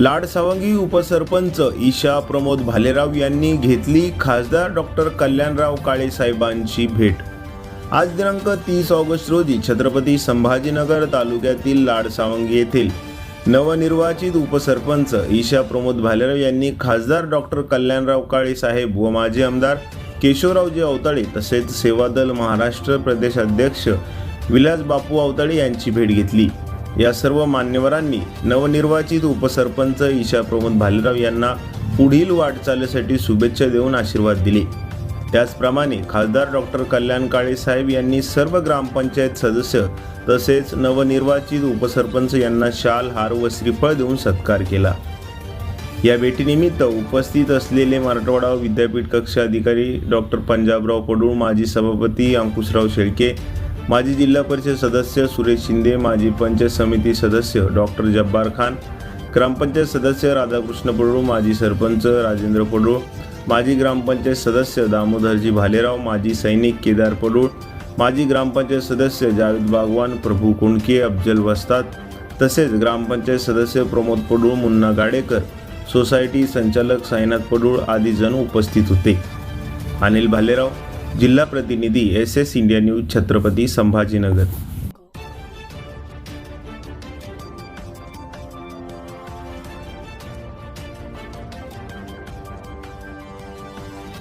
लाड सावंगी उपसरपंच ईशा प्रमोद भालेराव यांनी घेतली खासदार डॉक्टर कल्याणराव काळे साहेबांची भेट. आज दिनांक तीस ऑगस्ट रोजी छत्रपती संभाजीनगर तालुक्यातील लाड सावंगी येथील नवनिर्वाचित उपसरपंच ईशा प्रमोद भालेराव यांनी खासदार डॉक्टर कल्याणराव काळे साहेब व माजी आमदार केशवरावजी अवताळे तसेच सेवादल महाराष्ट्र प्रदेश अध्यक्ष विलास बापू अवताळे यांची भेट घेतली. या सर्व मान्यवरांनी नवनिर्वाचित उपसरपंच ईशा प्रमोद भालेराव यांना पुढील वाटचालीसाठी शुभेच्छा देऊन आशीर्वाद दिले. त्याचप्रमाणे खासदार डॉक्टर कल्याण काळे साहेब यांनी सर्व ग्रामपंचायत सदस्य तसेच नवनिर्वाचित उपसरपंच यांना शाल हार व श्रीफळ देऊन सत्कार केला. या भेटीनिमित्त उपस्थित असलेले मराठवाडा विद्यापीठ कक्ष अधिकारी डॉक्टर पंजाबराव पडूळ माजी सभापती अंकुशराव शेळके माजी जिल्हा परिषद सदस्य सुरेश शिंदे माजी पंचायत समिती सदस्य डॉक्टर जब्बार खान ग्रामपंचायत सदस्य राधाकृष्ण पडळू माजी सरपंच राजेंद्र पडूळ माजी ग्रामपंचायत सदस्य दामोदरजी भालेराव माजी सैनिक केदार पडूळ माजी ग्रामपंचायत सदस्य जावेद बागवान प्रभू कुणके अफजल वस्ताद तसेच ग्रामपंचायत सदस्य प्रमोद पडूळ मुन्ना गाडेकर सोसायटी संचालक साईनाथ पडूळ आदी जण उपस्थित होते. अनिल भालेराव जिल्हा प्रतिनिधी S S India news Chhatrapati Sambhajinagar